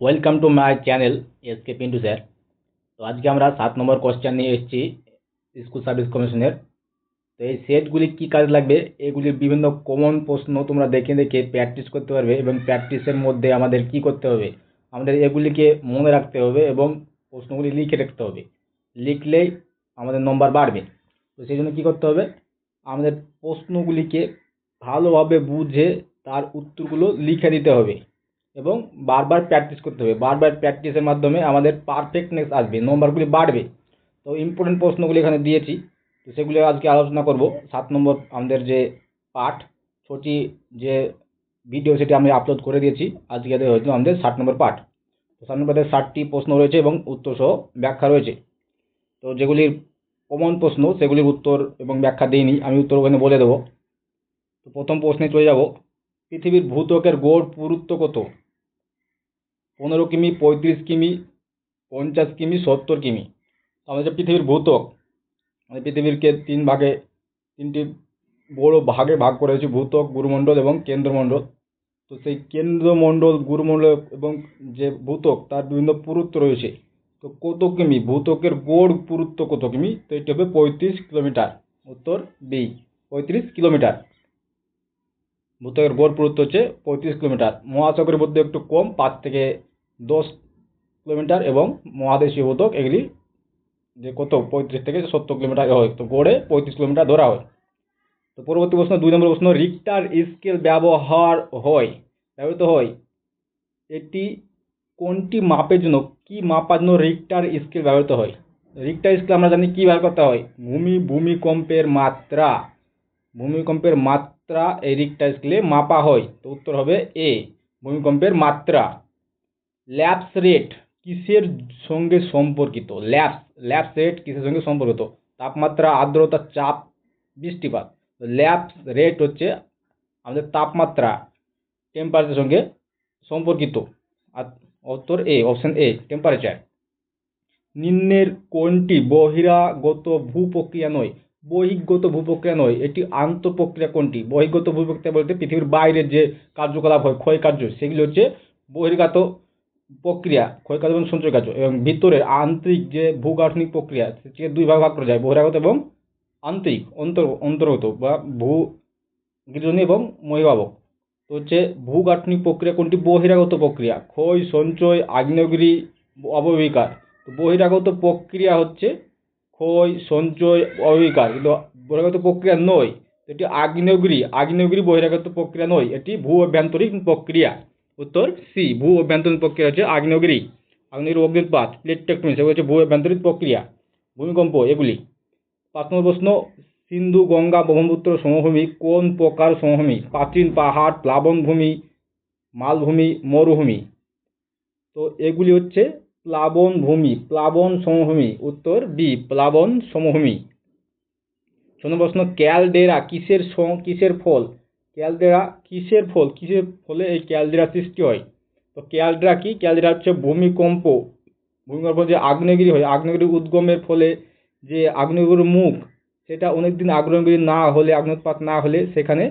Welcome to my channel SK Pintu sir তো আজকে আমরা সাত নম্বর কোশ্চেন নিয়ে এসেছি স্কুল সার্ভিস কমিশনের তো এই সেটগুলি কী কাজে লাগবে? এগুলির বিভিন্ন কমন প্রশ্ন তোমরা দেখে দেখে প্র্যাকটিস করতে পারবে এবং প্র্যাকটিসের মধ্যে আমাদের কি করতে হবে? আমাদের এগুলিকে মনে রাখতে হবে এবং প্রশ্নগুলি লিখে রাখতে হবে। লিখলেই আমাদের নম্বর বাড়বে। তো সেই জন্য কী করতে হবে? আমাদের প্রশ্নগুলিকে ভালোভাবে বুঝে তার উত্তরগুলো লিখে দিতে হবে। এবং বারবার প্র্যাকটিস করতে হবে। বারবার প্র্যাকটিসের মাধ্যমে আমাদের পারফেক্টনেস আসবে নম্বরগুলি বাড়বে। তো ইম্পর্টেন্ট প্রশ্নগুলি এখানে দিয়েছি, তো সেগুলি আজকে আলোচনা করব। সাত নম্বর আমাদের যে পাঠ, ছটি যে ভিডিও সেটি আমি আপলোড করে দিয়েছি, আজকে হয়তো আমাদের ষাট নম্বর পাঠ। তো ষাট নম্বরের ষাটটি প্রশ্ন রয়েছে এবং উত্তর সহ ব্যাখ্যা রয়েছে। তো যেগুলির কমন প্রশ্ন, সেগুলির উত্তর এবং ব্যাখ্যা দিইনি, আমি উত্তর ওখানে বলে দেবো। তো প্রথম প্রশ্নে চলে যাব। পৃথিবীর ভূত্বকের গড় পুরুত্ব কত? পনেরো কিমি, পঁয়ত্রিশ কিমি, পঞ্চাশ কিমি, সত্তর কিমি। আমাদের পৃথিবীর ভূত্বক আমাদের পৃথিবীরকে তিন ভাগে, তিনটি বড় ভাগে ভাগ করা হয়েছে ভূত্বক গুরুমণ্ডল এবং কেন্দ্রমণ্ডল। তো সেই কেন্দ্রমণ্ডল, গুরুমণ্ডল এবং যে ভূত্বক তার বিভিন্ন পুরুত্ব রয়েছে। তো কত কিমি? ভূত্বকের গড় পুরুত্ব কত কিমি? তো এটি হবে পঁয়ত্রিশ কিলোমিটার। উত্তর বি পঁয়ত্রিশ কিলোমিটার। ভূত্বকের গড় পুরুত্ব হচ্ছে পঁয়ত্রিশ কিলোমিটার। মহাসাগরের মধ্যে একটু কম, পাঁচ থেকে দশ কিলোমিটার এবং মহাদেশীয় ভূত্বক এগুলি যে কত, পঁয়ত্রিশ থেকে সত্তর কিলোমিটার হয়, তো গড়ে পঁয়ত্রিশ কিলোমিটার ধরা হয়। তো পরবর্তী প্রশ্ন, দুই নম্বর প্রশ্ন রিক্টার স্কেল ব্যবহার হয়, ব্যবহৃত হয়। এটি কোনটি মাপের জন্য, কি মাপার জন্য রিক্টার স্কেল ব্যবহৃত হয়? রিক্টার স্কেল আমরা জানি কী ব্যবহার করতে হয়? ভূমি, ভূমিকম্পের মাত্রা। ভূমিকম্পের মাত্রা এই রিক্টার স্কেলে মাপা হয়, তো উত্তর হবে এ ভূমিকম্পের মাত্রা। ল্যাপস রেট কিসের সঙ্গে সম্পর্কিত? ল্যাপস ল্যাপস রেট কিসের সঙ্গে সম্পর্কিত? তাপমাত্রা, আর্দ্রতা, চাপ, বৃষ্টিপাত। ল্যাপস রেট হচ্ছে আমাদের তাপমাত্রা টেম্পারেচার সঙ্গে সম্পর্কিত। আর উত্তর এ অপশন এ টেম্পারেচার নিম্নের কোনটি বহিরাগত ভূপ্রক্রিয়া নয়? বহির্গত ভূপ্রক্রিয়া নয়, এটি আন্তঃপ্রক্রিয়া কোনটি? বহির্গত ভূপ্রক্রিয়া বলতে পৃথিবীর বাইরের যে কার্যকলাপ হয় ক্ষয় কার্য সেগুলি হচ্ছে বহির্গত প্রক্রিয়া ক্ষয়কার্য এবং সঞ্চয় কাজ এবং ভিতরের আন্তরিক যে ভূগাঠনিক প্রক্রিয়া, সেটিকে দুই ভাগ ভাগ করা যায়, বহিরাগত এবং আন্তরিক, অন্তর, অন্তর্গত বা ভূ গৃহণী এবং মহিভাবক তো হচ্ছে ভূগাঠনিক প্রক্রিয়া কোনটি? বহিরাগত প্রক্রিয়া, ক্ষয়, সঞ্চয়, আগ্নেয়গিরি, অববিকার। তো বহিরাগত প্রক্রিয়া হচ্ছে ক্ষয়, সঞ্চয়, অববিকার। কিন্তু বহিরাগত প্রক্রিয়া নয় এটি আগ্নেয়গিরি আগ্নেয়গিরি বহিরাগত প্রক্রিয়া নয়, এটি ভূ অভ্যন্তরীণ প্রক্রিয়া। উত্তর, সি, ভূ অভ্যন্তরীণ প্রক্রিয়া হচ্ছে আগ্নেয়গিরি আগ্নেয়গিরি অগ্নিপাত প্লেট টেকটনিক সেগুলো হচ্ছে ভূ অভ্যন্তরীণ প্রক্রিয়া, ভূমিকম্প, এগুলি। পাঁচ নম্বর প্রশ্ন, সিন্ধু, গঙ্গা, ব্রহ্মপুত্র সমভূমি, কোন প্রকার সমভূমি? প্রাচীন পাহাড় প্লাবনভূমি মালভূমি, মরুভূমি। তো এগুলি হচ্ছে প্লাবন ভূমি, প্লাবন সমভূমি, উত্তর বি প্লাবন সমভূমি। ছ প্রশ্ন, ক্যালডেরা কিসের কিসের ফল? ক্যালডেরা কিসের ফল? কিসের ফলে এই ক্যালডেরা সৃষ্টি হয়? তো ক্যালডেরা কি? ক্যালডেরা হচ্ছে ভূমিকম্প। ভূমিকম্প যে আগ্নেয়গিরি হয় আগ্নেয়গিরি উদ্গমের ফলে যে আগ্নেয়গিরির মুখ, সেটা অনেক দিন আগ্নেয়গিরি না হলে আগ্নেয়পাত না হলে সেখানে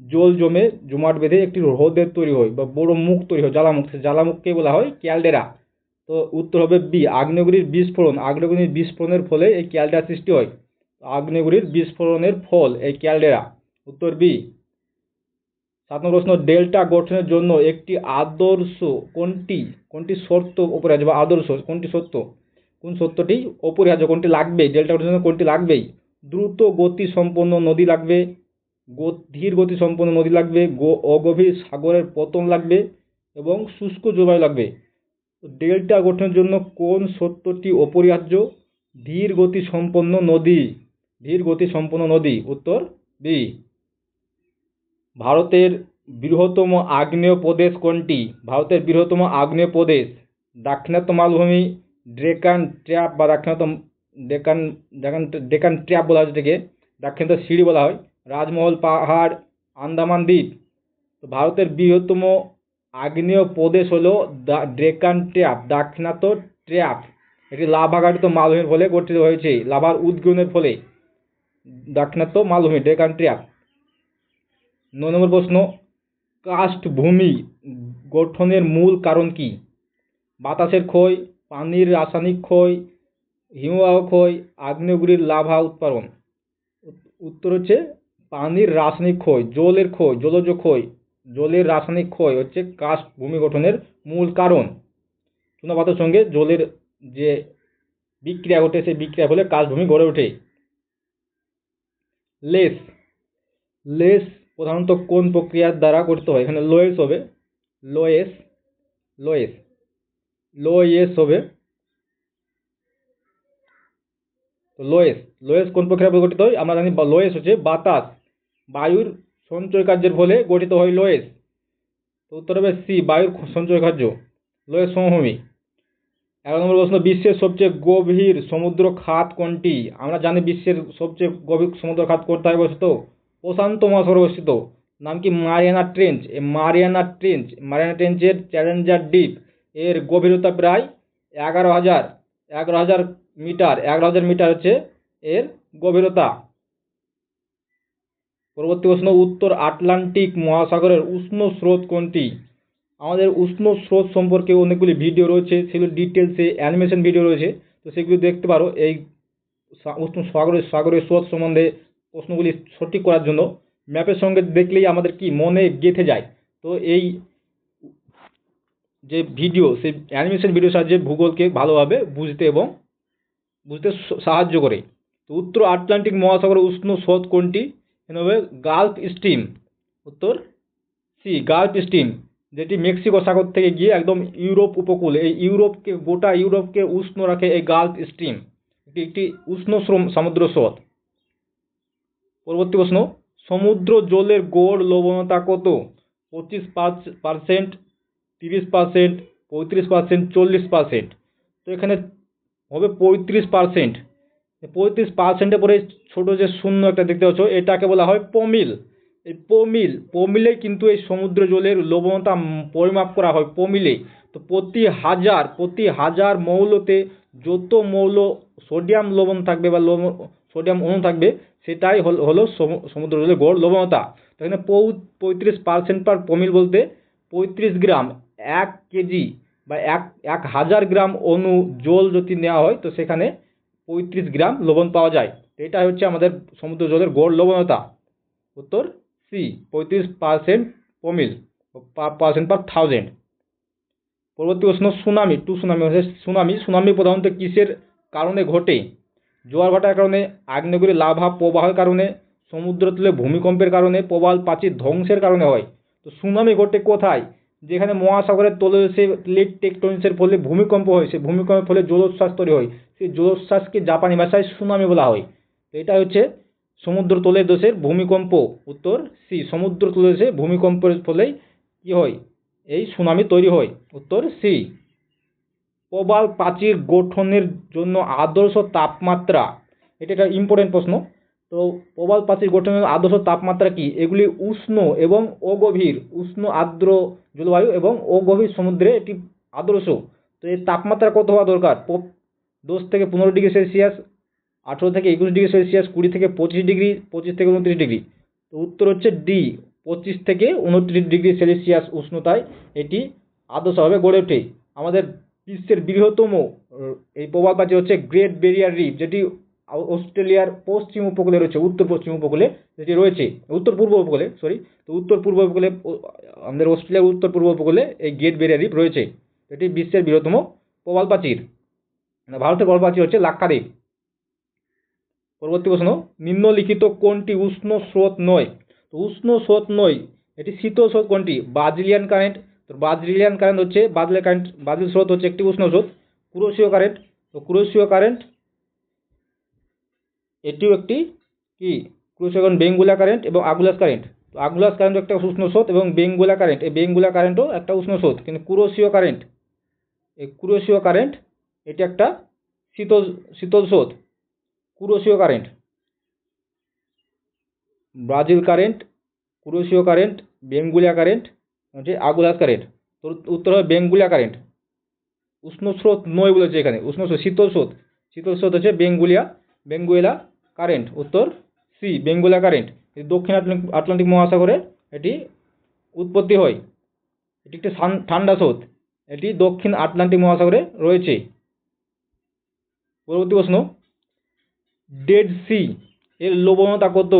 জল জমে, জমাট বেঁধে একটি হ্রদের তৈরি হয় বা বড় মুখ তৈরি হয়, জ্বালামুখ। সে জ্বালামুখকে বলা হয়? ক্যালডেরা। তো উত্তর হবে বি, আগ্নেয়গিরির বিস্ফোরণ। আগ্নেয়গিরির বিস্ফোরণের ফলে এই ক্যালডেরা সৃষ্টি হয়। আগ্নেয়গিরির বিস্ফোরণের ফল এই ক্যালডেরা। উত্তর বি সাত নম্বর প্রশ্ন, ডেল্টা গঠনের জন্য একটি আদর্শ কোনটি? কোনটি শর্ত অপরিহার্য বা আদর্শ? কোনটি সত্য? কোন সত্যটি অপরিহার্য? কোনটি লাগবে? ডেল্টা গঠনের জন্য কোনটি লাগবেই? দ্রুত গতি সম্পন্ন নদী লাগবে ধীর গতি সম্পন্ন নদী লাগবে অগভীর সাগরের পতন লাগবে এবং শুষ্ক জলবায়ু লাগবে। ডেল্টা গঠনের জন্য কোন সত্যটি অপরিহার্য? ধীর গতি সম্পন্ন নদী। ধীর গতি সম্পন্ন নদী, উত্তর বি। ভারতের বৃহত্তম আগ্নেয় প্রদেশ কোনটি? ভারতের বৃহত্তম আগ্নেয় প্রদেশ দাক্ষিণাত্য মালভূমি ডেকান ট্র্যাপ বা দাক্ষিণাত্য ডেকান ডেকান ডেকান ট্র্যাপ বলা হয় যেটাকে। দাক্ষিণাত্য সিঁড়ি বলা হয়। রাজমহল, পাহাড়, আন্দামান দ্বীপ। তো ভারতের বৃহত্তম আগ্নেয় প্রদেশ হলো দা ডেকান ট্র্যাপ, দাক্ষিণাত্য ট্র্যাপ। এটি লাভাঘাটিত মালভূমির ফলে গঠিত হয়েছে। লাভার উদ্গীরণের ফলে দাক্ষিণাত্য মালভূমি ডেকান ট্র্যাপ। নয় নম্বর প্রশ্ন কাস্ট ভূমি গঠনের মূল কারণ কি? বাতাসের ক্ষয়, পানির রাসায়নিক ক্ষয়, হিমবাহ ক্ষয় আগ্নেয়গুড়ির লাভা উৎপাদন। উত্তর হচ্ছে পানির রাসায়নিক ক্ষয়, জলের ক্ষয়, জলজ ক্ষয়, জলের রাসায়নিক ক্ষয় হচ্ছে কাস্ট ভূমি গঠনের মূল কারণ। চুনাপাতার সঙ্গে জলের যে বিক্রিয়া ঘটে, সেই বিক্রিয়া ফলে কাস্ট ভূমি গড়ে ওঠে। লেস লেস প্রধানত কোন প্রক্রিয়ার দ্বারা গঠিত হয়? এখানে লোয়েস হবে। লোয়েস লোয়েস লোয়েস হবে। তো লোয়েস লোয়েস কোন প্রক্রিয়ার ফলে গঠিত হয়? আমরা জানি লোয়েস হচ্ছে বাতাস। বায়ুর সঞ্চয় কার্যের ফলে গঠিত হয় লোয়েস তো উত্তর হবে সি বায়ুর সঞ্চয় কার্য। লোয়েস সমভূমি। এগারো নম্বর প্রশ্ন, বিশ্বের সবচেয়ে গভীর সমুদ্র খাত কোনটি? আমরা জানি বিশ্বের সবচেয়ে গভীর সমুদ্র খাত কোথায় অবস্থিত? প্রশান্ত মহাসাগরে অবস্থিত। নাম কি মারিয়ানা ট্রেঞ্চ? এই মারিয়ানা ট্রেঞ্চ, মারিয়ানা ট্রেঞ্চের চ্যালেঞ্জার ডিপ এর গভীরতা প্রায় এগারো হাজার এগারো হাজার মিটার, এগারো হাজার মিটার হচ্ছে এর গভীরতা। পরবর্তী প্রশ্ন, উত্তর আটলান্টিক মহাসাগরের উষ্ণ স্রোত কোনটি? আমাদের উষ্ণ স্রোত সম্পর্কে অনেকগুলি ভিডিও রয়েছে, সেগুলো ডিটেলসে অ্যানিমেশন ভিডিও রয়েছে, তো সেগুলো দেখতে পারো। এই উষ্ণ সাগরের সাগরের স্রোত সম্বন্ধে প্রশ্নগুলি সঠিক করার জন্য ম্যাপের সঙ্গে দেখলেই আমাদের কি মনে গেঁথে যায়। তো এই যে ভিডিও, সেই অ্যানিমেশন ভিডিও সাহায্যে ভূগোলকে ভালোভাবে বুঝতে এবং বুঝতে সাহায্য করে। তো উত্তর আটলান্টিক মহাসাগরের উষ্ণ স্রোত কোনটি? হবে গালফ স্ট্রিম। উত্তর সি, গালফ স্টিম যেটি মেক্সিকো সাগর থেকে গিয়ে একদম ইউরোপ উপকূল, এই ইউরোপকে, গোটা ইউরোপকে উষ্ণ রাখে এই গালফ স্ট্রিম। এটি একটি উষ্ণ সমুদ্র স্রোত। পরবর্তী প্রশ্ন, সমুদ্র জলের গড় লবণতা কত? পঁচিশ পার্সেন্ট তিরিশ পার্সেন্ট পঁয়ত্রিশ পার্সেন্ট চল্লিশ পার্সেন্ট তো এখানে হবে পঁয়ত্রিশ পার্সেন্ট পঁয়ত্রিশ পার্সেন্টের পরে ছোটো যে শূন্য একটা দেখতে পাচ্ছ, এটাকে বলা হয় পমিল এই পমিল পমিলে কিন্তু এই সমুদ্র জলের লবণতা পরিমাপ করা হয় পমিলে তো প্রতি হাজার প্রতি হাজার মৌলতে যত মৌল সোডিয়াম লবণ থাকবে বা লবণ সোডিয়াম অণু থাকবে সেটাই হল, হলো সমু- সমুদ্র জলের গড় লবণতা এখানে পৌ- পঁয়ত্রিশ পার্সেন্ট পার পমিল বলতে পঁয়ত্রিশ গ্রাম, এক কেজি বা এক এক হাজার গ্রাম অণু জল যদি নেওয়া হয়, তো সেখানে পঁয়ত্রিশ গ্রাম লবণ পাওয়া যায়। তো এটা হচ্ছে আমাদের সমুদ্র জলের গড় লবণতা উত্তর সি পঁয়ত্রিশ percent per mil percent per thousand পরবর্তী প্রশ্ন, সুনামি। টু সুনামি হচ্ছে সুনামি সুনামি প্রধানত কিসের কারণে ঘটে? জোয়ার ভাটার কারণে, আগ্নেয়গিরি, লাভা, প্রবাহের কারণে, সমুদ্রতলে ভূমিকম্পের কারণে প্রবাল প্রাচীর ধ্বংসের কারণে হয়। তো সুনামি ঘটে কোথায়? যেখানে মহাসাগরের তলদেশে প্লেট টেকটনিক্সের ফলে ভূমিকম্প হয় সেই ভূমিকম্পের ফলে জলোচ্ছ্বাস তৈরি হয়। সেই জলোচ্ছ্বাসকে জাপানি ভাষায় সুনামি বলা হয়। তো এটা হচ্ছে সমুদ্র তলের দেশের ভূমিকম্প। উত্তর সি সমুদ্র তলদেশে ভূমিকম্পের ফলেই কি হয়? এই সুনামি তৈরি হয়। উত্তর সি। প্রবাল প্রাচীর গঠনের জন্য আদর্শ তাপমাত্রা। এটা একটা ইম্পর্টেন্ট প্রশ্ন। তো প্রবাল প্রাচীর গঠনের আদর্শ তাপমাত্রা কি? এগুলি উষ্ণ এবং অগভীর, উষ্ণ আর্দ্র জলবায়ু এবং অগভীর সমুদ্রে এটি আদর্শ। তো এর তাপমাত্রা কত হওয়া দরকার? দশ থেকে পনেরো ডিগ্রি সেলসিয়াস, আঠেরো থেকে একুশ ডিগ্রি সেলসিয়াস, কুড়ি থেকে পঁচিশ ডিগ্রি, পঁচিশ থেকে উনত্রিশ ডিগ্রি। তো উত্তর হচ্ছে ডি পঁচিশ থেকে উনত্রিশ ডিগ্রি সেলসিয়াস উষ্ণতায় এটি আদর্শভাবে গড়ে ওঠে। আমাদের বিশ্বের বৃহত্তম এই প্রবাল প্রাচীর হচ্ছে গ্রেট বেরিয়ার রিফ, যেটি অস্ট্রেলিয়ার পশ্চিম উপকূলে রয়েছে উত্তর পশ্চিম উপকূলে যেটি রয়েছে উত্তর পূর্ব উপকূলে সরি তো উত্তর পূর্ব উপকূলে আমাদের অস্ট্রেলিয়ার উত্তর পূর্ব উপকূলে এই গ্রেট বেরিয়ার রিফ রয়েছে এটি বিশ্বের বৃহত্তম প্রবাল প্রাচীর মানে ভারতের প্রবাল প্রাচীর হচ্ছে লাক্ষাদ্বীপ। পরবর্তী প্রশ্ন, নিম্নলিখিত কোনটি উষ্ণ স্রোত নয়? তো উষ্ণ স্রোত নয়, এটি শীতল স্রোত কোনটি? ব্রাজিলিয়ান কারেন্ট তো ব্রাজিলিয়ান কারেন্ট হচ্ছে, বাদলে কারেন্ট ব্রাজিল স্রোত হচ্ছে একটি উষ্ণ স্রোত, কুরোশীয় কারেন্ট তো কুরোশীয় কারেন্ট এটিও একটি কি? কুরোশীয় কারেন্ট বেঙ্গুলা কারেন্ট এবং আগুলাস কারেন্ট তো আগুলাস কারেন্টও একটা উষ্ণ স্রোত এবং বেঙ্গুলা কারেন্ট এই বেঙ্গুলা কারেন্টও একটা উষ্ণ স্রোত, কিন্তু কুরোশীয় কারেন্ট এই কুরোশীয় কারেন্ট এটি একটা শীতল শীতল স্রোত, Kuroshio current Brazil current Kuroshio current Benguela current হচ্ছে আগুলাস কারেন্ট তো উত্তর হবে বেঙ্গুলিয়া কারেন্ট উষ্ণ স্রোত নয় বলেছে এখানে। উষ্ণ স্রোত, শীতল স্রোত। শীতল স্রোত হচ্ছে বেঙ্গুলিয়া, বেঙ্গুয়েলা কারেন্ট উত্তর সি বেঙ্গুলিয়া কারেন্ট দক্ষিণ আটলান্টিক মহাসাগরে এটি উৎপত্তি হয়। এটি একটি ঠান্ডা স্রোত। এটি দক্ষিণ আটলান্টিক মহাসাগরে রয়েছে। পরবর্তী প্রশ্ন। ডেড সি এর লবণতা কত?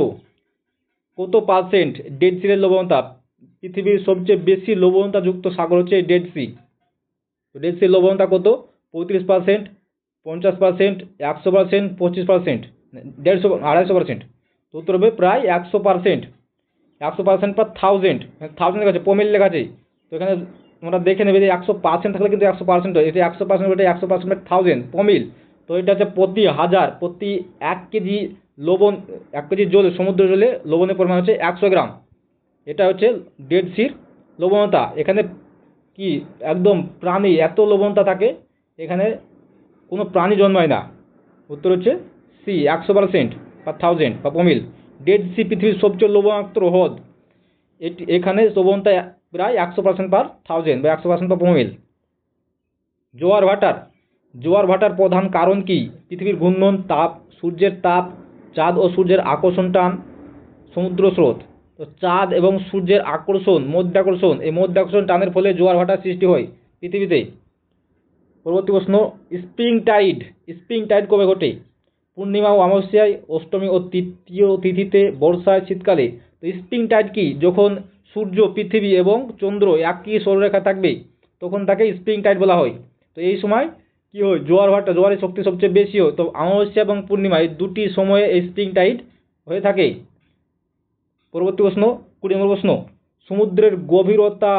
কত পার্সেন্ট ডেড সি এর লবণতা? পৃথিবীর সবচেয়ে বেশি লবণতাযুক্ত সাগর হচ্ছে ডেড সি ডেড সির লবণতা কত? পঁয়ত্রিশ পার্সেন্ট পঞ্চাশ পার্সেন্ট একশো পার্সেন্ট পঁচিশ পার্সেন্ট দেড়শো, আড়াইশো পার্সেন্ট তো উত্তর হবে প্রায় একশো পার্সেন্ট একশো পার্সেন্ট পার থাউজেন্ড থাউজেন্ড লেখা আছে পমিল লেখা আছে। তো এখানে তোমরা দেখে নেবে যে একশো পার্সেন্ট থাকলে কিন্তু একশো পার্সেন্ট হয়। এটা একশো পার্সেন্ট এটা একশো পার্সেন্ট থাউজেন্ড পমিল তো এটা হচ্ছে প্রতি হাজার, প্রতি এক কেজি লবণ, এক কেজি জলে, সমুদ্র জলে লবণের পরিমাণ হচ্ছে একশো গ্রাম। এটা হচ্ছে ডেড সির লবণতা। এখানে কি একদম প্রাণী, এত লবণতা থাকে, এখানে কোনো প্রাণী জন্মায় না। উত্তর হচ্ছে সি একশো পার্সেন্ট বা থাউজেন্ড বা পমিল ডেড সি পৃথিবীর সবচেয়ে লবণাক্ত হ্রদ। এটি, এখানে লবণতা প্রায় একশো পার্সেন্ট পার থাউজেন্ড বা একশো পার্সেন্ট পার পমিল জোয়ার ভাটার জোয়ার ভাটার প্রধান কারণ কি? পৃথিবীর ঘূর্ণন, তাপ, সূর্যের তাপ, চাঁদ ও সূর্যের আকর্ষণ টান, সমুদ্র স্রোত। তো চাঁদ এবং সূর্যের আকর্ষণ মধ্যাকর্ষণ এই মধ্যাকর্ষণ টানের ফলে জোয়ার ভাটার সৃষ্টি হয় পৃথিবীতে। পরবর্তী প্রশ্ন স্প্রিং টাইড স্প্রিং টাইড কবে ঘটে? পূর্ণিমা ও অমাবস্যায়, অষ্টমী ও তৃতীয় তিথিতে, বর্ষায়, শীতকালে। তো স্প্রিং টাইড কি? যখন সূর্য, পৃথিবী এবং চন্দ্র একই সৌররেখা থাকবে, তখন তাকে স্প্রিং টাইড বলা হয়। তো এই সময় কি হয়? জোয়ার ভাটা, জোয়ারের শক্তি সবচেয়ে বেশি হয়। তো অমাবস্যা এবং পূর্ণিমা এই দুটি সময়ে এই স্প্রিং টাইড হয়ে থাকে। পরবর্তী প্রশ্ন, কুড়ি নম্বর প্রশ্ন, সমুদ্রের গভীরতা,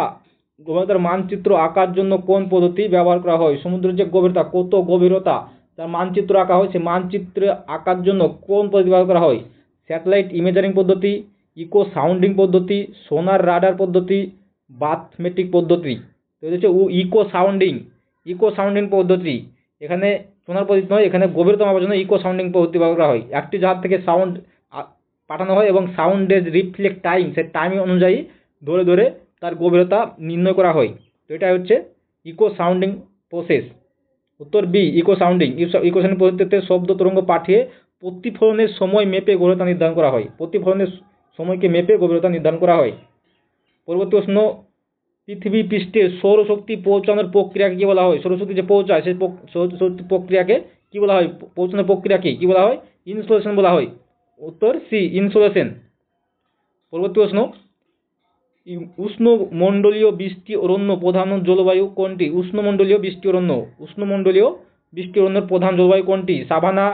গভীরতার মানচিত্র আঁকার জন্য কোন পদ্ধতি ব্যবহার করা হয়? সমুদ্রের যে গভীরতা, কত গভীরতা তার মানচিত্র আঁকা হয়, সেই মানচিত্র আঁকার জন্য কোন পদ্ধতি ব্যবহার করা হয়? স্যাটেলাইট ইমেজারিং পদ্ধতি, ইকো সাউন্ডিং পদ্ধতি, সোনার রাডার পদ্ধতি, বাথমেটিক পদ্ধতি। তো হচ্ছে ইকো সাউন্ডিং ইকো সাউন্ডিং পদ্ধতি। এখানে সোনার পদ্ধতি নয়, এখানে গভীরতা মাপার জন্য ইকো সাউন্ডিং পদ্ধতি ব্যবহার করা হয়। একটি জাহাজ থেকে সাউন্ড পাঠানো হয় এবং সাউন্ডের রিফ্লেক্ট টাইম সে টাইম অনুযায়ী ধরে ধরে তার গভীরতা নির্ণয় করা হয়। তো এটা হচ্ছে ইকো সাউন্ডিং প্রসেস উত্তর B echo sounding echo sounding পদ্ধতিতে শব্দ তরঙ্গ পাঠিয়ে প্রতিফলনের সময় মেপে গভীরতা নির্ধারণ করা হয়। প্রতিফলনের সময়কে মেপে গভীরতা নির্ধারণ করা হয়। পরবর্তী প্রশ্ন, পৃথিবী পৃষ্ঠে সৌরশক্তি পৌঁছানোর প্রক্রিয়াকে কী বলা হয়? সৌরশক্তি যে পৌঁছায়, সেই সৌরশক্তি প্রক্রিয়াকে কী বলা হয়? পৌঁছানোর প্রক্রিয়াকে কী বলা হয়? ইনসুলেশন বলা হয়। উত্তর সি ইনসোলেশন পরবর্তী প্রশ্ন। উষ্ণমণ্ডলীয় বৃষ্টি অরণ্য প্রধান জলবায়ু কোনটি? উষ্ণমণ্ডলীয় বৃষ্টি অরণ্য। উষ্ণমণ্ডলীয় বৃষ্টি অরণ্যের প্রধান জলবায়ু কোনটি? Savanna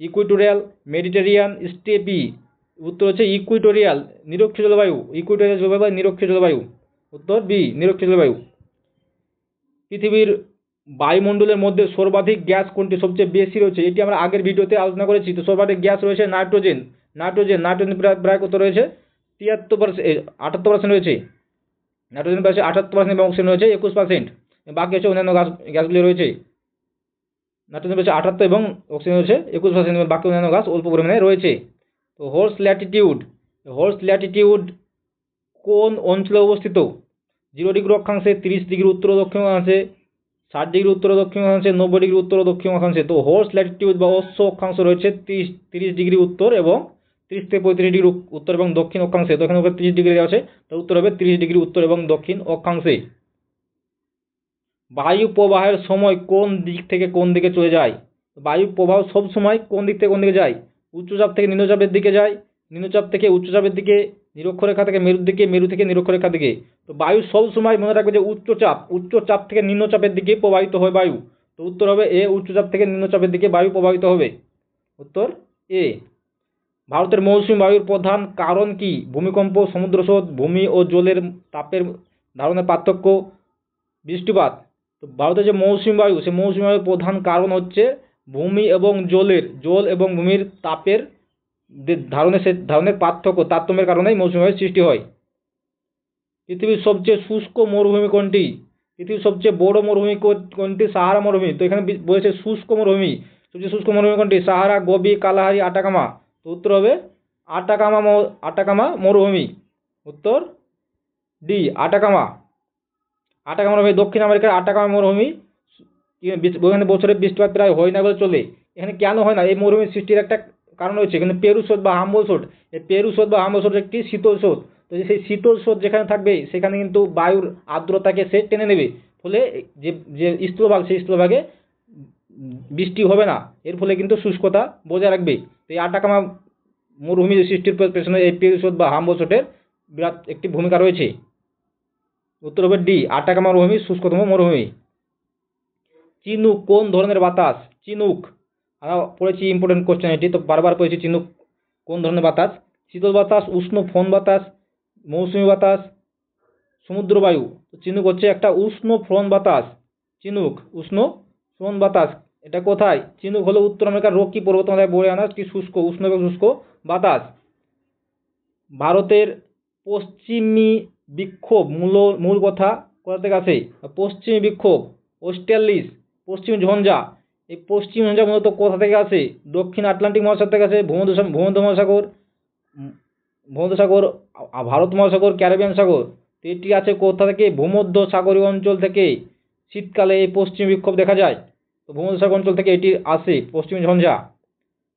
equatorial Mediterranean, steppe. উত্তর হচ্ছে ইকুইটোরিয়াল নিরক্ষীয় জলবায়ু। ইকুইটোরিয়াল জলবায়ু বা নিরক্ষীয় জলবায়ু। উত্তর বি, নিরক্ষীয় জলবায়ু। পৃথিবীর বায়ুমণ্ডলের মধ্যে সর্বাধিক গ্যাস কোনটি সবচেয়ে বেশি রয়েছে, এটি আমরা আগের ভিডিওতে আলোচনা করেছি। তো সর্বাধিক গ্যাস রয়েছে নাইট্রোজেন। নাইট্রোজেন নাইট্রোজেন প্রায় প্রায় কত রয়েছে? তিয়াত্তর পার্সেন্ট আটাত্তর পার্সেন্ট রয়েছে। নাইট্রোজেন রয়েছে আটাত্তর পার্সেন্ট এবং অক্সিজেন রয়েছে, একুশ পার্সেন্ট বাকি হচ্ছে অন্যান্য গ্যাস, গ্যাসগুলি রয়েছে। নাইট্রোজেন রয়েছে আটাত্তর এবং অক্সিজেন রয়েছে একুশ পার্সেন্ট এবং বাকি অন্যান্য গ্যাস অল্প পরিমাণে রয়েছে। তো হোর্স ল্যাটিটিউড হোর্স ল্যাটিটিউড কোন অঞ্চলে অবস্থিত? জিরো ডিগ্রি অক্ষাংশে, তিরিশ ডিগ্রি উত্তর দক্ষিণ অক্ষাংশে ষাট ডিগ্রি উত্তর দক্ষিণ অক্ষাংশে নব্বই ডিগ্রি উত্তর দক্ষিণ অক্ষাংশে তো হোর্স ল্যাটিটিউড বা অশ্ব অক্ষাংশ রয়েছে তিরিশ তিরিশ ডিগ্রি উত্তর এবং তিরিশ থেকে পঁয়ত্রিশ ডিগ্রি উত্তর এবং দক্ষিণ অক্ষাংশে। তো এখানে তিরিশ ডিগ্রি আছে তো উত্তর হবে তিরিশ ডিগ্রি উত্তর এবং দক্ষিণ অক্ষাংশে। বায়ু প্রবাহের সময় কোন দিক থেকে কোন দিকে চলে যায়? বায়ু প্রবাহ সব সময় কোন দিক থেকে কোন দিকে যায়? উচ্চচাপ থেকে নিম্নচাপের দিকে যায়, নিম্নচাপ থেকে উচ্চচাপের দিকে নিরক্ষরেখা থেকে মেরুর দিকে, মেরু থেকে নিরক্ষরেখার দিকে। তো বায়ু সব সময় মনে রাখবে যে উচ্চচাপ উচ্চচাপ থেকে নিম্নচাপের দিকে প্রবাহিত হয় বায়ু। তো উত্তর হবে এ উচ্চচাপ থেকে নিম্নচাপের দিকে বায়ু প্রবাহিত হবে। উত্তর এ। ভারতের মৌসুমী বায়ুর প্রধান কারণ কি? ভূমিকম্প সমুদ্রস্রোত ভূমি ও জলের তাপের ধারণের পার্থক্য, বৃষ্টিপাত। তো ভারতের যে মৌসুমী বায়ু, সে মৌসুমী বায়ুর প্রধান কারণ হচ্ছে ভূমি এবং জলের, জল এবং ভূমির তাপের ধারণের সে ধারণের পার্থক্য তারতম্যের কারণেই মৌসুমী বায়ুর সৃষ্টি হয়। পৃথিবীর সবচেয়ে শুষ্ক মরুভূমি কোনটি? পৃথিবীর সবচেয়ে বড় মরুভূমি কোনটি? সাহারা মরুভূমি। তো এখানে বলেছে শুষ্ক মরুভূমি। সবচেয়ে শুষ্ক মরুভূমি কোনটি? Sahara, Gobi, Kalahari, Atacama. তো উত্তর হবে আটাকামা আটাকামা মরুভূমি। উত্তর ডি আটাকামা। আটাকামা মরুভূমি দক্ষিণ আমেরিকার আটাকামা মরুভূমি। ওখানে বছরে বৃষ্টিপাত প্রায় হয় না বলে চলে। এখানে কেন হয় না? এই মরুভূমি সৃষ্টির একটা কারণ রয়েছে কিন্তু পেরু স্রোত বা হাম্বল স্রোত, এই পেরু স্রোত বা হাম্বল স্রোত একটি শীতল স্রোত। তো সেই শীতল স্রোত যেখানে থাকবে, সেখানে কিন্তু বায়ুর আর্দ্রতাকে সে টেনে নেবে। ফলে যে যে স্থলভাগ, সেই স্থলভাগে বৃষ্টি হবে না। এর ফলে কিন্তু শুষ্কতা বজায় রাখবে। তো এই আটাকামা মরুভূমি সৃষ্টির পেছনে এই পেরিসোড বা হামবোসোটের বিরাট একটি ভূমিকা রয়েছে। উত্তর হবে ডি, আটাকামা মরুভূমি, শুষ্কতম মরুভূমি। চিনুক কোন ধরনের বাতাস? চিনুক। আমরা পড়েছি ইম্পর্টেন্ট কোশ্চেন এটি। তো বারবার পড়েছি চিনুক কোন ধরনের বাতাস? শীতল বাতাস, উষ্ণ ফোন বাতাস, মৌসুমী বাতাস, সমুদ্র বায়ু। চিনুক হচ্ছে একটা উষ্ণ ফ্রন বাতাস। চিনুক উষ্ণ ফ্রন বাতাস, এটা কোথায়? চিনুক হলো উত্তর আমেরিকার রকি পর্বতমালায় বয়ে আনা একটি শুষ্ক, উষ্ণ এবং শুষ্ক বাতাস। ভারতের পশ্চিমী বিক্ষোভ মূল মূল কথা কোথা থেকে আসে? পশ্চিমী বিক্ষোভ অস্ট্রেলিস পশ্চিম ঝঞ্ঝা। এই পশ্চিম ঝঞ্ঝা মূলত কোথা থেকে আসে? দক্ষিণ আটলান্টিক মহাসাগর থেকে আসে, ভূমধ্য ভূমধ্য মহাসাগর ভূমধ্যসাগর ভারত মহাসাগর, ক্যারিবিয়ান সাগর। তো এটি আছে কোথা থেকে? ভূমধ্য সাগরীয় অঞ্চল থেকে। শীতকালে এই পশ্চিম বিক্ষোভ দেখা যায়। তো ভূমধ্যসাগর অঞ্চল থেকে এটি আসে, পশ্চিম ঝঞ্ঝা।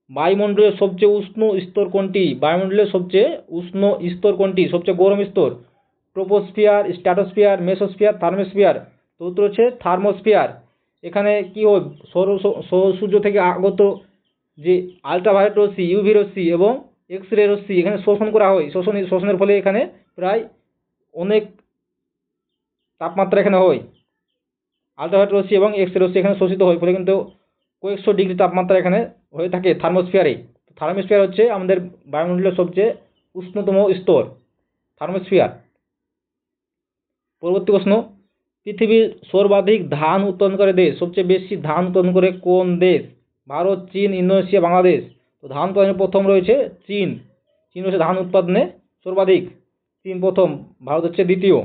বায়ুমণ্ডলের সবচেয়ে উষ্ণ স্তর কোনটি? বায়ুমণ্ডলের সবচেয়ে উষ্ণ স্তর কোনটি? সবচেয়ে গরম স্তর? Troposphere stratosphere mesosphere, thermosphere. তো উত্তর হচ্ছে থার্মোস্ফিয়ার। এখানে কি সৌর সৌর সূর্য থেকে আগত যে আলট্রাভায়োলেট রশ্মি ইউভি রশ্মি এবং এক্স রে রশ্মি এখানে শোষণ করা হয়। শোষণ, শোষণের ফলে এখানে প্রায় অনেক তাপমাত্রা এখানে হয়। আলট্রাভায়োলেট রশ্মি এবং এক্স রে রশ্মি এখানে শোষিত হয়, ফলে কিন্তু কয়েকশো ডিগ্রি তাপমাত্রা এখানে হয়ে থাকে থার্মোস্ফিয়ারে। থার্মোস্ফিয়ার হচ্ছে আমাদের বায়ুমণ্ডলের সবচেয়ে উষ্ণতম স্তর, থার্মোস্ফিয়ার। পরবর্তী প্রশ্ন পৃথিবীর সর্বাধিক ধান উৎপাদনকারী দেশ। সবচেয়ে বেশি ধান উৎপাদন করে কোন দেশ? ভারত, চীন, ইন্দোনেশিয়া, বাংলাদেশ। তো ধান উৎপাদনে প্রথম রয়েছে চীন। চীন হচ্ছে ধান উৎপাদনে সর্বাধিক। চীন প্রথম, ভারত হচ্ছে দ্বিতীয়।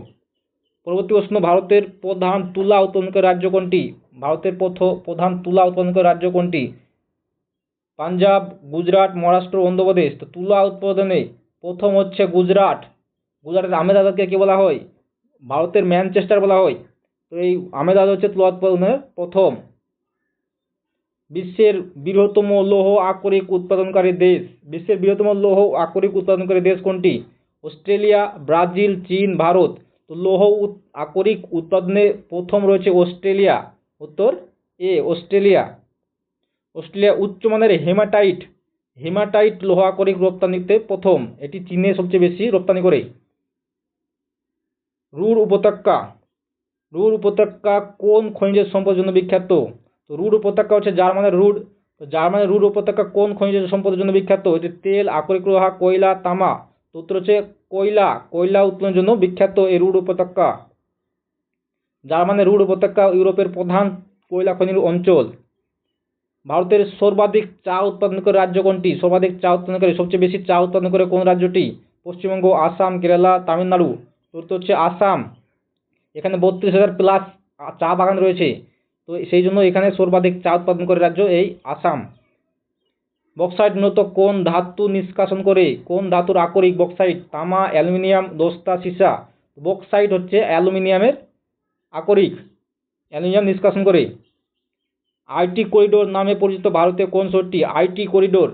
পরবর্তী প্রশ্ন, ভারতের প্রধান তুলা উৎপাদনকারী রাজ্য কোনটি? ভারতের প্রধান তুলা উৎপাদনকারী রাজ্য কোনটি? পাঞ্জাব, গুজরাট, মহারাষ্ট্র, অন্ধ্রপ্রদেশ। তো তুলা উৎপাদনে প্রথম হচ্ছে গুজরাট। গুজরাটের আহমেদাবাদকে কী বলা হয়? ভারতের ম্যানচেস্টার বলা হয়। তো এই আহমেদাবাদ হচ্ছে তুলা উৎপাদনের প্রথম বিশ্বের বৃহত্তম লৌহ আকরিক উৎপাদনকারী দেশ। বিশ্বের বৃহত্তম লৌহ আকরিক উৎপাদনকারী দেশ কোনটি? অস্ট্রেলিয়া, ব্রাজিল, চীন, ভারত। তো লৌহ আকরিক উৎপাদনে প্রথম রয়েছে অস্ট্রেলিয়া। উত্তর এ, অস্ট্রেলিয়া। অস্ট্রেলিয়া উচ্চমানের হেমাটাইট। হেমাটাইট লোহ আকরিক রপ্তানিতে প্রথম। এটি চীনে সবচেয়ে বেশি রপ্তানি করে। রুর উপত্যকা। রুর উপত্যকা কোন খনিজ সম্পদের জন্য বিখ্যাত? তো রুর উপত্যকা হচ্ছে জার্মানের রুড তো জার্মানের রুর উপত্যকা কোন খনিজ সম্পদের জন্য বিখ্যাত? এটি তেল, আকরিক লোহা, কয়লা, তামা। তো উত্তর হচ্ছে কয়লা কয়লা উৎপাদনের জন্য বিখ্যাত এই রুড উপত্যকা। জার্মানের রুড উপত্যকা ইউরোপের প্রধান কয়লা খনির অঞ্চল। ভারতের সর্বাধিক চা উৎপাদনকারী রাজ্য কোনটি? সর্বাধিক চা উৎপাদনকারী সবচেয়ে বেশি চা উৎপাদন করে কোন রাজ্যটি? পশ্চিমবঙ্গ, আসাম, কেরালা, তামিলনাড়ু। উত্তর হচ্ছে আসাম। এখানে বত্রিশ হাজার প্লাস চা বাগান রয়েছে। তো সেই জন্য এখানে সর্বাধিক চা উৎপাদন করে রাজ্য এই আসাম। বক্সাইট মূলত কোন ধাতু নিষ্কাশন করে? কোন ধাতুর আকরিক বক্সাইট তামা, অ্যালুমিনিয়াম, দস্তা, সীসা। বক্সাইট হচ্ছে অ্যালুমিনিয়ামের আকরিক। অ্যালুমিনিয়াম নিষ্কাশন করে। আইটি করিডোর নামে পরিচিত ভারতীয় কোন শহরটি? IT corridor,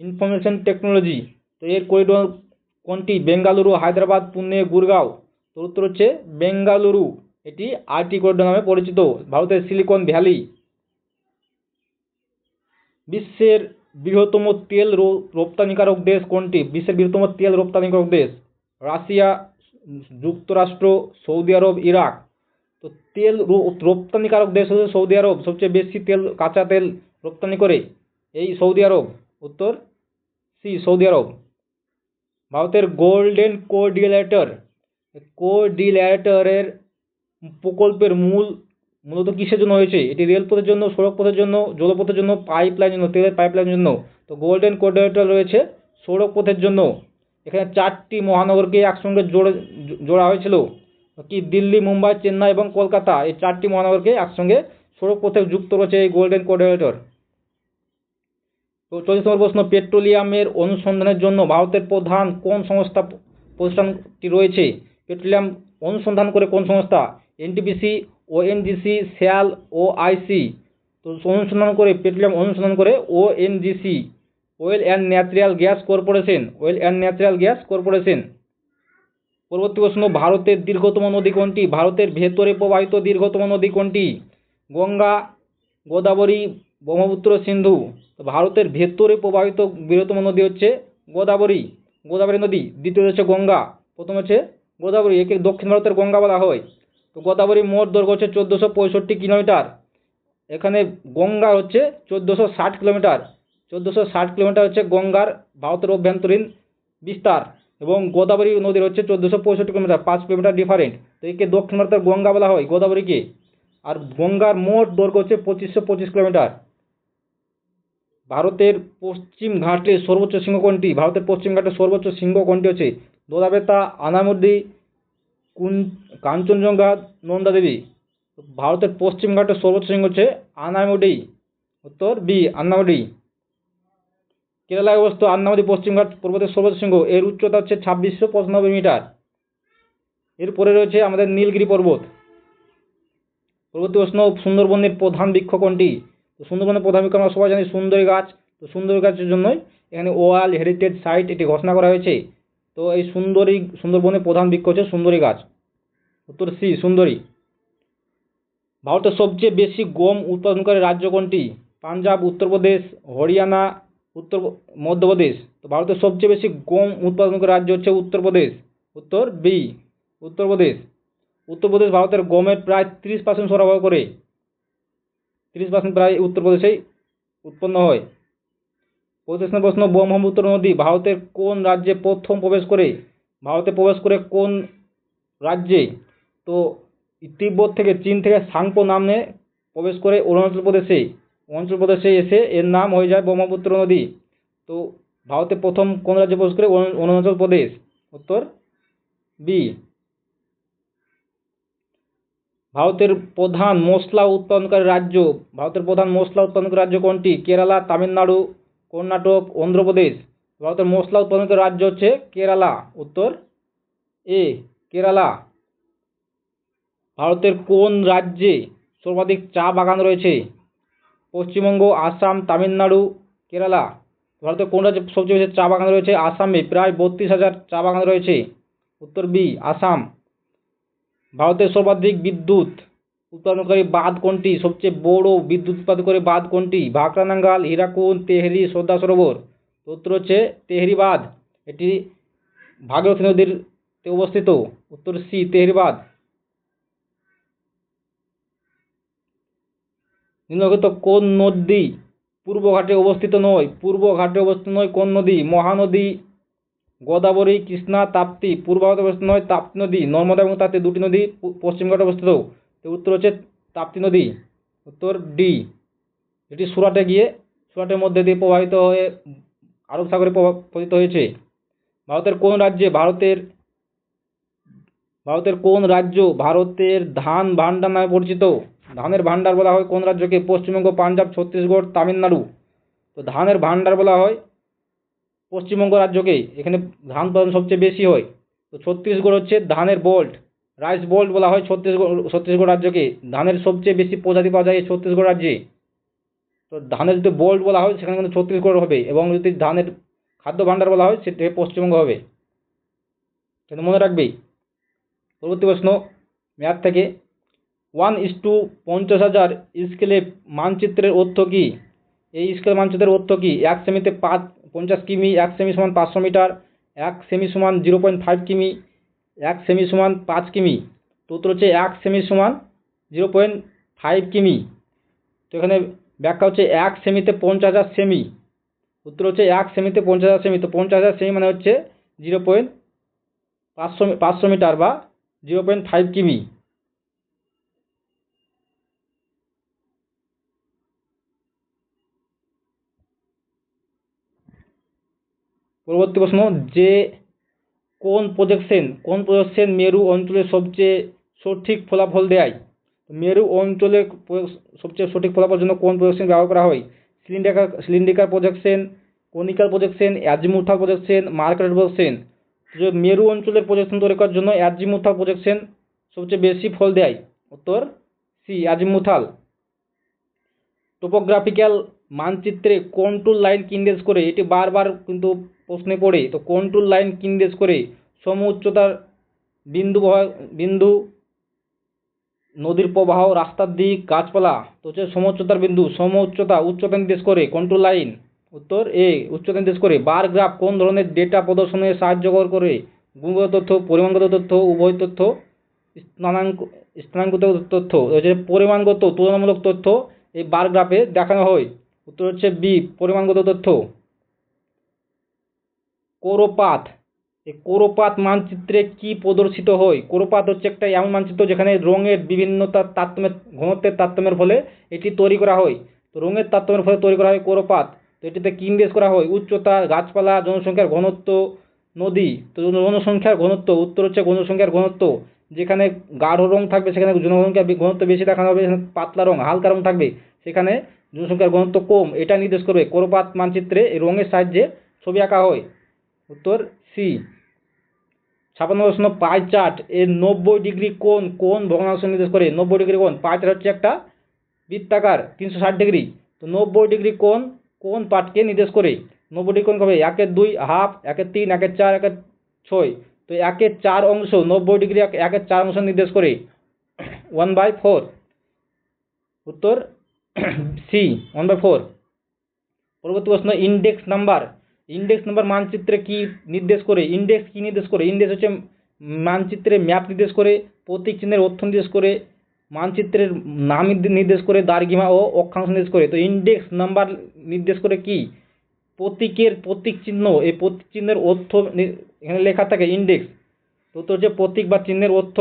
information technology. তো এর করিডোর কোনটি? বেঙ্গালুরু, হায়দ্রাবাদ, পুনে, গুরগাঁও। তো উত্তর হচ্ছে বেঙ্গালুরু। এটি আইটি করিডোর নামে পরিচিত, ভারতের সিলিকন ভ্যালি। বিশ্বের বৃহত্তম তেল রপ্তানিকারক দেশ কোনটি? বিশ্বের বৃহত্তম তেল রপ্তানিকারক দেশ রাশিয়া, যুক্তরাষ্ট্র, সৌদি আরব, ইরাক। তো তেল রপ্তানিকারক দেশ হচ্ছে সৌদি আরব, সবচেয়ে বেশি তেল, কাঁচা তেল রপ্তানি করে। এই সৌদি আরব, উত্তর সি, সৌদি আরব। ভারতের গোল্ডেন কোডিলেটর কোডিলেটরের প্রকল্পের মূল, মূলত কিসের জন্য হয়েছে? এটি রেলপথের জন্য, সড়ক পথের জন্য জলপথের জন্য পাইপ লাইনের জন্য, তেলের পাইপ লাইনের জন্য। তো গোল্ডেন কোডিলেটর রয়েছে সড়ক পথের জন্য। এখানে চারটি মহানগরকে একসঙ্গে জোড়ে, জোড়া হয়েছিল। কি দিল্লি, মুম্বাই, চেন্নাই এবং কলকাতা, এই চারটি মহানগরকে একসঙ্গে সড়ক পথে যুক্ত রয়েছে এই গোল্ডেন কোডিলেটর তো চল্লিশ নম্বর প্রশ্ন পেট্রোলিয়ামের অনুসন্ধানের জন্য ভারতের প্রধান কোন সংস্থা প্রতিষ্ঠানটি রয়েছে? পেট্রোলিয়াম অনুসন্ধান করে কোন সংস্থা? এনটিপিসি ওএনজিসি শ্যাল ও আইসি তো অনুসন্ধান করে, পেট্রোলিয়াম অনুসন্ধান করে ONGC oil and natural gas corporation oil and natural gas corporation পরবর্তী প্রশ্ন, ভারতের দীর্ঘতম নদী কোনটি? ভারতের ভেতরে প্রবাহিত দীর্ঘতম নদী কোনটি? গঙ্গা, গোদাবরী, ব্রহ্মপুত্র, সিন্ধু। ভারতের ভেতরে প্রবাহিত বৃহত্তম নদী হচ্ছে গোদাবরী গোদাবরী নদী। দ্বিতীয় হচ্ছে গঙ্গা, প্রথম হচ্ছে গোদাবরী, একে দক্ষিণ ভারতের গঙ্গা বলা হয়। তো গোদাবরী মোট দৈর্ঘ্য হচ্ছে চোদ্দোশো পঁয়ষট্টি কিলোমিটার। এখানে গঙ্গা হচ্ছে চোদ্দোশো ষাট কিলোমিটার। চোদ্দোশো ষাট কিলোমিটার হচ্ছে গঙ্গার ভারতের অভ্যন্তরীণ বিস্তার এবং গোদাবরী নদীর হচ্ছে চোদ্দোশো পঁয়ষট্টি কিলোমিটার, পাঁচ কিলোমিটার ডিফারেন্ট তো একে দক্ষিণ ভারতের গঙ্গা বলা হয়, গোদাবরীকে। আর গঙ্গার মোট দৈর্ঘ্য হচ্ছে পঁচিশশো পঁচিশ কিলোমিটার। ভারতের পশ্চিম ঘাটে সর্বোচ্চ শৃঙ্গ কোনটি ভারতের পশ্চিম ঘাটে সর্বোচ্চ শৃঙ্গ কোনটি হচ্ছে দোলাবেতা আনামুদ্দি কুন, কাঞ্চনজঙ্ঘা, নন্দা দেবী। ভারতের পশ্চিম ঘাটের সর্বোচ্চ শৃঙ্গ হচ্ছে আনামুডি উত্তর বি আন্নামুডি কেরালায় অবস্থিত আন্নামুডি পশ্চিমঘাট পর্বতের সর্বোচ্চ শৃঙ্গ এর উচ্চতা হচ্ছে ছাব্বিশশো পঁচানব্বই মিটার। এরপরে রয়েছে আমাদের নীলগিরি পর্বত। পরবর্তী প্রশ্ন সুন্দরবনের প্রধান বৃক্ষ কোনটি? তো সুন্দরবনের প্রধান বৃক্ষ আমরা সবাই জানি সুন্দরী গাছ। তো সুন্দরী গাছের জন্যই এখানে ওয়ার্ল্ড হেরিটেজ সাইট এটি ঘোষণা করা হয়েছে। তো এই সুন্দরী, সুন্দরবনের প্রধান বৃক্ষ হচ্ছে সুন্দরী গাছ। উত্তর সি, সুন্দরী। ভারতের সবচেয়ে বেশি গম উৎপাদনকারী রাজ্য কোনটি? পাঞ্জাব, উত্তরপ্রদেশ, হরিয়ানা, উত্তর, মধ্যপ্রদেশ। তো ভারতের সবচেয়ে বেশি গম উৎপাদনকারী রাজ্য হচ্ছে উত্তরপ্রদেশ। উত্তর বি, উত্তরপ্রদেশ। উত্তরপ্রদেশ ভারতের গমের প্রায় তিরিশ পার্সেন্ট সরবরাহ করে। তিরিশ পার্সেন্ট প্রায় উত্তরপ্রদেশেই উৎপন্ন হয়। প্রশ্ন প্রশ্ন ব্রহ্মপুত্র নদী ভারতের কোন রাজ্যে প্রথম প্রবেশ করে? ভারতে প্রবেশ করে কোন রাজ্যে? তো তিব্বত থেকে চীন থেকে সাংপো নামে প্রবেশ করে অরুণাচল প্রদেশে। অরুণাচল প্রদেশে এসে এর নাম হয়ে যায় ব্রহ্মপুত্র নদী। তো ভারতে প্রথম কোন রাজ্যে প্রবেশ করে? অরুণাচল প্রদেশ। উত্তর বি। ভারতের প্রধান মশলা উৎপাদনকারী রাজ্য ভারতের প্রধান মশলা উৎপাদনকারী রাজ্য কোনটি? কেরালা, তামিলনাড়ু কর্ণাটক, অন্ধ্রপ্রদেশ। ভারতের মশলা উৎপাদনকারী রাজ্য হচ্ছে কেরালা। উত্তর, এ, কেরালা। ভারতের কোন রাজ্যে সর্বাধিক চা বাগান রয়েছে? পশ্চিমবঙ্গ, আসাম, তামিলনাড়ু, কেরালা। ভারতের কোন রাজ্যে সবচেয়ে বেশি চা বাগান রয়েছে? আসামে প্রায় বত্রিশ হাজার চা বাগান রয়েছে। উত্তর বি, আসাম। ভারতের সর্বাধিক বিদ্যুৎ উৎপাদনকারী বাঁধ কোনটি? সবচেয়ে বড় বিদ্যুৎ উৎপাদনকারী বাঁধ কোনটি? ভাকরানাঙ্গাল হীরাকুদ তেহরি সর্দার সরোবর। উত্তর হচ্ছে তেহরি বাঁধ। এটি ভাগীরথী নদীরতে অবস্থিত। উত্তর সি, তেহরি বাঁধ। নিম্নলিখিত কোন নদী পূর্ব ঘাটে অবস্থিত নয়? পূর্ব ঘাটে অবস্থিত নয় কোন নদী? মহানদী, গোদাবরী, কৃষ্ণা, তাপ্তি। পূর্ব ঘাটে অবস্থিত নয় তাপ্তি নদী। নর্মদা এবং তাপ্তি দুটি নদী পশ্চিম ঘাটে অবস্থিত। উত্তর হচ্ছে তাপ্তি নদী। উত্তর ডি এটি সুরাটে গিয়ে, সুরাটের মধ্যে দিয়ে প্রবাহিত হয়ে আরব সাগরে পতিত হয়েছে। ভারতের কোন রাজ্যে ভারতের ভারতের কোন রাজ্য ভারতের ধান ভান্ডার নামে পরিচিত? ধানের ভান্ডার বলা হয় কোন রাজ্যকে? পশ্চিমবঙ্গ, পাঞ্জাব, ছত্তিশগড়, তামিলনাড়ু। তো ধানের ভান্ডার বলা হয় পশ্চিমবঙ্গ রাজ্যকে। এখানে ধান উৎপাদন সবচেয়ে বেশি হয়। তো ছত্তিশগড় হচ্ছে ধানের বোল্ট। রাইস বোল্ট বলা হয় ছত্তিশগড় ছত্তিশগড় রাজ্যকে। ধানের সবচেয়ে বেশি প্রজাতি পাওয়া যায় এই ছত্তিশগড় রাজ্যে। তো ধানের যদি বোল্ট বলা হয়, সেখানে কিন্তু ছত্তিশগড় হবে এবং যদি ধানের খাদ্য ভাণ্ডার বলা হয় সেটা পশ্চিমবঙ্গ হবে। কিন্তু মনে রাখবেই পরবর্তী প্রশ্ন ম্যাথ থেকে। ওয়ান ইস টু পঞ্চাশ হাজার স্কেলে মানচিত্রের অর্থ কী? এই স্কেল মানচিত্রের অর্থ কী? এক সেমিতে পাঁচ, পঞ্চাশ কিমি, এক সেমি সমান পাঁচশো মিটার, এক সেমি সমান জিরো পয়েন্ট ফাইভ কিমি এক সেমি সমান পাঁচ কিমি। তো উত্তর হচ্ছে এক সেমি সমান জিরো পয়েন্ট ফাইভ কিমি। তো এখানে ব্যাখ্যা হচ্ছে এক সেমিতে পঞ্চাশ হাজার সেমি উত্তর হচ্ছে এক সেমিতে পঞ্চাশ হাজার সেমি তো পঞ্চাশ হাজার সেমি মানে হচ্ছে জিরো পয়েন্ট পাঁচশো পাঁচশো মিটার বা জিরো পয়েন্ট ফাইভ কিমি। পরবর্তী প্রশ্ন, যে কোন প্রজেকশন কোন প্রজেকশন মেরু অঞ্চলে সবচেয়ে সঠিক ফলাফল দেয়? মেরু অঞ্চলে সবচেয়ে সঠিক ফলাফলের জন্য কোন প্রজেকশন ব্যবহার করা হয়? Cylinder cylindrical projection conical projection azimuthal projection Mercator projection যে মেরু অঞ্চলের প্রজেকশন তৈরি করার জন্য অ্যাজিমুথাল প্রজেকশন সবচেয়ে বেশি ফল দেয়? উত্তর, সি, অ্যাজিমুথাল। টোপোগ্রাফিক্যাল মানচিত্রে কোন কন্ট্রোল লাইন কিন্দেশ করে, এটি বারবার কিন্তু প্রশ্নে পড়ে, তো কন্ট্রোল লাইন কিন্দেশ করে সম উচ্চতার বিন্দু বিন্দু নদীর প্রবাহ, রাস্তার দিক, গাছপালা তো হচ্ছে সম উচ্চতার বিন্দু, সম উচ্চতা উচ্চতা নির্দেশ করে কন্ট্রোল লাইন উত্তর, এ উচ্চতা নির্দেশ করে বার গ্রাফ কোন ধরনের ডেটা প্রদর্শনে সাহায্য করে গুণগত তথ্য, পরিমাণগত তথ্য, উভয় তথ্য, স্থানাঙ্ক, স্থানাঙ্কিত তথ্য হচ্ছে পরিমাণগত, তুলনামূলক তথ্য, এই বার গ্রাফে দেখানো হয়। উত্তর হচ্ছে বি, পরিমাণগত তথ্য। কোরোপাত। এই কোরোপাত মানচিত্রে কি প্রদর্শিত হয়? কোরোপাত হচ্ছে একটা এমন মানচিত্র যেখানে রঙের বিভিন্নতার তারতম্যের, ঘনত্বের তারতম্যের ফলে এটি তৈরি করা হয়। তো রঙের তারতম্যের ফলে তৈরি করা হয় কোরোপাত। তো এটিতে কি নির্দেশ করা হয়? উচ্চতা, গাছপালা, জনসংখ্যার ঘনত্ব, নদী। তো জনসংখ্যার ঘনত্ব, উত্তর হচ্ছে জনসংখ্যার ঘনত্ব। যেখানে গাঢ় রং থাকবে, সেখানে জনসংখ্যার বি- ঘনত্ব বেশি দেখানো হবে। পাতলা রং, হালকা রং থাকবে। সেখানে জনসংখ্যার ঘনত্ব কম। এটা নির্দেশ করবে। কোরোপাত মানচিত্রে রঙের সাহায্যে ছবি আঁকা হয়। উত্তর সি ছাপান্ন প্রশ্ন পাই চার্ট এর নব্বই ডিগ্রি কোণ কোন ভগ্নাংশ নির্দেশ করে, নব্বই ডিগ্রি কোণ। পাই চার্ট হচ্ছে একটা বৃত্তাকার, তিনশো ষাট ডিগ্রি। তো নব্বই ডিগ্রি কোণ কোন পাটকে নির্দেশ করে। নব্বই ডিগ্রি কোণ কবে? একের দুই, হাফ একের তিন একের চার একের ছয়। তো একের চার অংশ, নব্বই ডিগ্রি এক- একের চার অংশ নির্দেশ করে। One by four. উত্তর সি ওয়ান বাই ফোর। পরবর্তী প্রশ্ন ইন্ডেক্স নাম্বার ইন্ডেক্স নাম্বার মানচিত্রে কি নির্দেশ করে? ইন্ডেক্স কি নির্দেশ করে? ইন্ডেক্স হচ্ছে মানচিত্রে ম্যাপ নির্দেশ করে, প্রতীক চিহ্নের অর্থ নির্দেশ করে, মানচিত্রের নাম নির্দে- নির্দেশ করে, দার্ঘিমা ও অক্ষাংশ নির্দেশ করে। তো ইন্ডেক্স নাম্বার নির্দেশ করে কি? প্রতীকের প্রতীক চিহ্ন। এই প্রতীক চিহ্নের অর্থ এখানে লেখা থাকে ইন্ডেক্স তো হচ্ছে প্রতীক বা চিহ্নের অর্থ।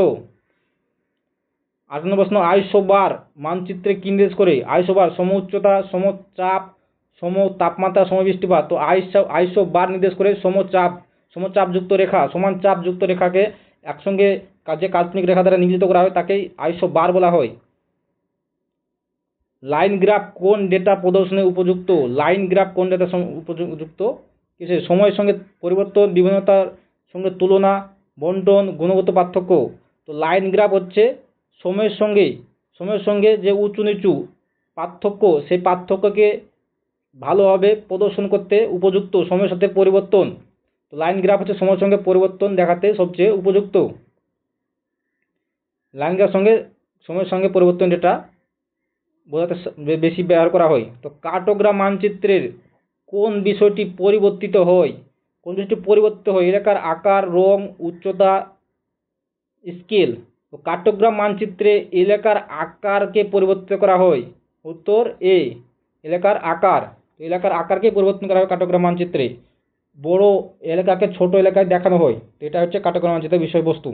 আট নম্বর প্রশ্ন আইসো বার মানচিত্রে কি নির্দেশ করে? আইসো বার সম উচ্চতা সম তাপমাত্রা, সম বৃষ্টিপাত, তো আইসো আইসো বার নির্দেশ করে সমচাপ সমচাপযুক্ত রেখা, সমান চাপযুক্ত রেখাকে একসঙ্গে কাজে কাল্পনিক রেখা দ্বারা নিয়োজিত করা হয়, তাকেই আইসো বার বলা হয়। লাইন গ্রাফ কোন ডেটা প্রদর্শনে উপযুক্ত? লাইন গ্রাফ কোন ডেটা উপযুক্ত কিসে সময়ের সঙ্গে পরিবর্তন, বিভিন্নতার সঙ্গে তুলনা, বন্টন, গুণগত পার্থক্য। তো লাইন গ্রাফ হচ্ছে সময়ের সঙ্গে সময়ের সঙ্গে যে উঁচু নিচু পার্থক্য, সেই পার্থক্যকে ভালোভাবে প্রদর্শন করতে উপযুক্ত সময়ের সাথে পরিবর্তন। তো লাইন গ্রাফ হচ্ছে সময়ের সঙ্গে পরিবর্তন দেখাতে সবচেয়ে উপযুক্ত। লাইন গ্রাফ সঙ্গে সময়ের সঙ্গে পরিবর্তন যেটা বোঝাতে বেশি ব্যবহার করা হয়। তো কার্টোগ্রাম মানচিত্রের কোন বিষয়টি পরিবর্তিত হয়, কোন বিষয়টি পরিবর্তিত হয়, এলাকার আকার, রং, উচ্চতা, স্কেল। তো কার্টোগ্রাম মানচিত্রে এলাকার আকারকে পরিবর্তিত করা হয়। উত্তর এ, এলাকার আকার। তো এলাকার আকারকেই পরিবর্তন করা হয় কাটোগ্রাম মানচিত্রে। বড় এলাকাকে ছোট এলাকায় দেখানো হয়। তো এটা হচ্ছে কাটোগ্রাম মানচিত্রের বিষয়বস্তু।